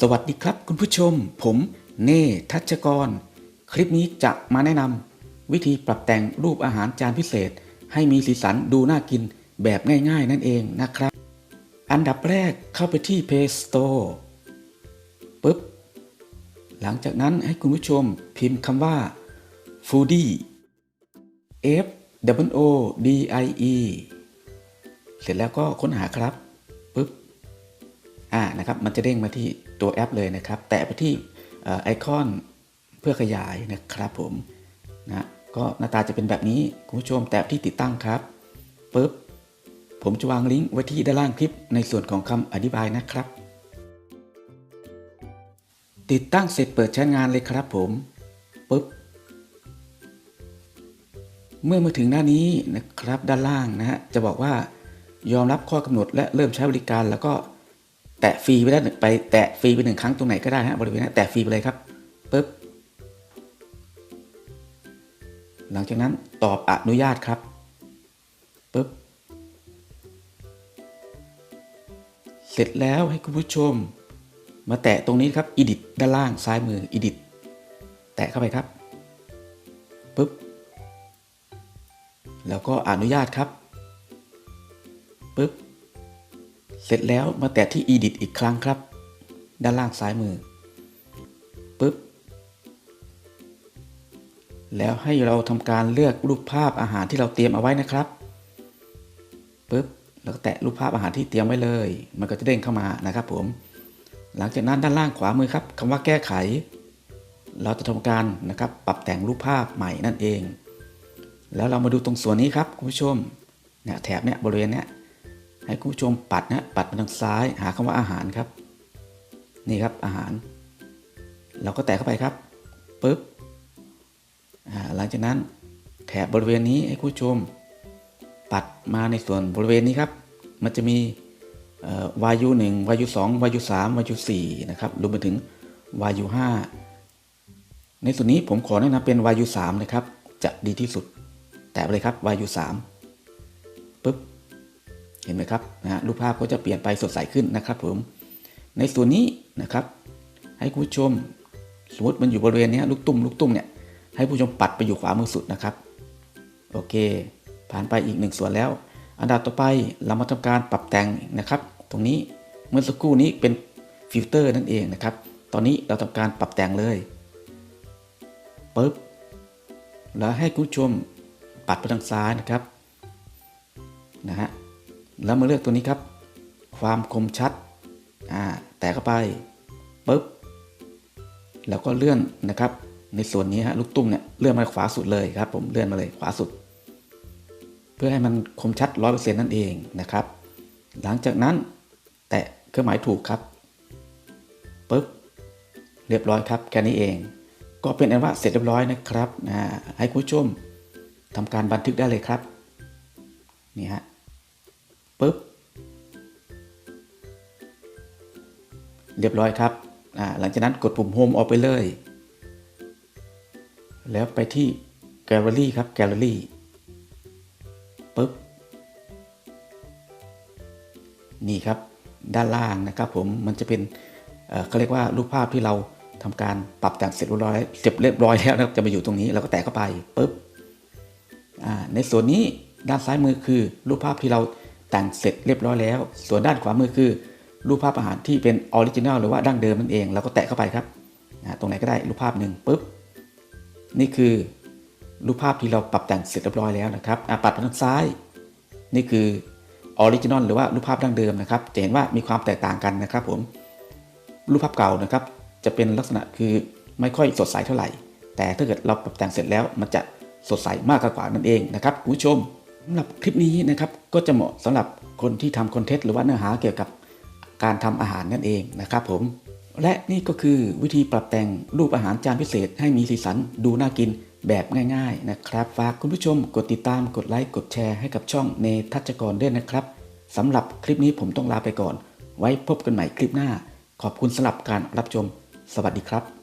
สวัสดีครับคุณผู้ชม ผมเน่ทัชกร คลิปนี้จะมาแนะนำวิธีปรับแต่งรูปอาหารจานพิเศษ ให้มีสีสันดูน่ากินแบบง่ายๆนั่นเองนะครับ อันดับแรกเข้าไปที่ Play Store ปึ๊บ หลังจากนั้นให้คุณผู้ชมพิมพ์คำว่า foodie F W O D I E เสร็จแล้วก็ค้นหาครับปึ๊บ อ่านะครับมันจะเด้งมาที่ตัวแอปเลยนะครับ แตะไปที่ไอคอนเพื่อขยายนะครับผมนะก็หน้าตาจะเป็นแบบนี้คุณผู้ชมแตะที่ติดตั้งครับปุ๊บผมจะวางลิงก์ไว้ที่ด้านล่างคลิปในส่วนของคำอธิบายนะครับ ติดตั้งเสร็จเปิดใช้งานเลยครับผมปุ๊บเมื่อมาถึงหน้านี้นะครับด้านล่างนะฮะจะบอกว่ายอมรับข้อกำหนดและเริ่มใช้บริการแล้วก็ แตะฟรีไปได้หนึ่งไปแตะฟรีไปหนึ่งครั้งตรงไหนก็ได้ฮะบริเวณนั้นแตะฟรีไปเลยครับปึ๊บหลังจากนั้นตอบอนุญาตครับปึ๊บเสร็จแล้วให้คุณผู้ชม มาแตะตรงนี้ครับ edit ด้านล่างซ้ายมือ edit แตะเข้าไปครับปึ๊บแล้วก็อนุญาตครับ เสร็จแล้วมาแตะที่ edit อีกครั้งครับ ด้านล่างซ้ายมือปึ๊บแล้วให้เราทำการเลือกรูปภาพอาหารที่เราเตรียมเอาไว้นะครับปึ๊บแล้วก็แตะรูปภาพอาหารที่เตรียมไว้เลย มันก็จะเด้งเข้ามานะครับผม หลังจากนั้นด้านล่างขวามือครับคำว่าแก้ไข เราจะทำการนะครับปรับแต่งรูปภาพใหม่นั่นเอง แล้วเรามาดูตรงส่วนนี้ครับคุณผู้ชมเนี่ยแถบเนี่ยบริเวณเนี้ย ให้คุณผู้ชมปัดนะปัดมาทางซ้าย หาคำว่าอาหารครับ นี่ครับอาหาร เราก็แตะเข้าไปครับปึ๊บหลังจากนั้นแถบบริเวณนี้ให้คุณผู้ชม ปัดมาในส่วนบริเวณนี้ครับ มันจะมีวายุหนึ่งวายุสองวายุสามวายุสี่นะครับรวมไปถึงวายุห้าในส่วนนี้ผมขอแนะนำเป็นวายุสามนะครับ จะดีที่สุด แตะไปเลยครับวายุสามปึ๊บ เห็นไหมครับนะฮะรูปภาพก็จะเปลี่ยนไปสดใสขึ้นนะครับผม ในส่วนนี้นะครับ ให้คุณผู้ชมสมมติมันอยู่บริเวณนี้ลูกตุ้มลูกตุ้มเนี่ยให้ผู้ชมปัดไปอยู่ขวามือสุดนะครับ โอเค ผ่านไปอีกหนึ่งส่วนแล้ว อันดับต่อไปเรามาทำการปรับแต่งนะครับ ตรงนี้เมื่อสักครู่นี้เป็นฟิลเตอร์นั่นเองนะครับ ตอนนี้เราทำการปรับแต่งเลยปึ๊บแล้วให้คุณผู้ชมปัดไปทางซ้ายนะครับนะฮะ แล้วมาเลือกตัวนี้ครับ ความคมชัดอ่าแตะเข้าไปปึ๊บแล้วก็เลื่อนนะครับ ในส่วนนี้ฮะลูกตุ้มเนี่ยเลื่อนมาขวาสุดเลยครับ ผมเลื่อนมาเลยขวาสุด เพื่อให้มันคมชัด 100%นั่นเองนะครับ หลังจากนั้นแตะเครื่องหมายถูกครับปึ๊บเรียบร้อยครับแค่นี้เอง ก็เป็นอันว่าเสร็จเรียบร้อยนะครับนะให้คุณผู้ชมทำการบันทึกได้เลยครับนี่ฮะ ปึ๊บ เรียบร้อยครับอ่าหลังจากนั้นกดปุ่มโฮมออกไปเลย แล้วไปที่แกลเลอรี่ครับแกลเลอรี่ปึ๊บ นี่ครับด้านล่างนะครับผมมันจะเป็นเอ่อเขาเรียกว่ารูปภาพที่เราทำการปรับแต่งเสร็จเรียบร้อยเสร็จเรียบร้อยแล้วนะครับจะมาอยู่ตรงนี้เราก็แตะเข้าไปปึ๊บอ่าในส่วนนี้ด้านซ้ายมือคือรูปภาพที่เรา แต่งเสร็จเรียบร้อยแล้ว ส่วนด้านขวามือคือ รูปภาพอาหารที่เป็นออริจินัลหรือว่าดั้งเดิมนั่นเองเราก็แตะเข้าไปครับนะตรงไหนก็ได้รูปภาพหนึ่งปึ๊บนี่คือรูปภาพที่เราปรับแต่งเสร็จเรียบร้อยแล้วนะครับอะปัดไปทางซ้าย นี่คือออริจินอลหรือว่ารูปภาพดั้งเดิมนะครับ จะเห็นว่ามีความแตกต่างกันนะครับผม รูปภาพเก่านะครับ จะเป็นลักษณะคือไม่ค่อยสดใสเท่าไหร่ แต่ถ้าเกิดเราปรับแต่งเสร็จแล้วมันจะสดใสมากกว่านั่นเองนะครับคุณผู้ชม สำหรับคลิปนี้นะครับก็จะเหมาะสำหรับคนที่ทำคอนเทนต์หรือว่าเนื้อหาเกี่ยวกับการทำอาหารนั่นเองนะครับผม และนี่ก็คือวิธีปรับแต่งรูปอาหารจานพิเศษ ให้มีสีสันดูน่ากินแบบง่าย ๆนะครับฝากคุณผู้ชมกดติดตามกดไลค์กดแชร์ให้กับช่องเนทัชกรด้วยนะครับสำหรับคลิปนี้ผมต้องลาไปก่อน ไว้พบกันใหม่คลิปหน้า ขอบคุณสำหรับการรับชม สวัสดีครับ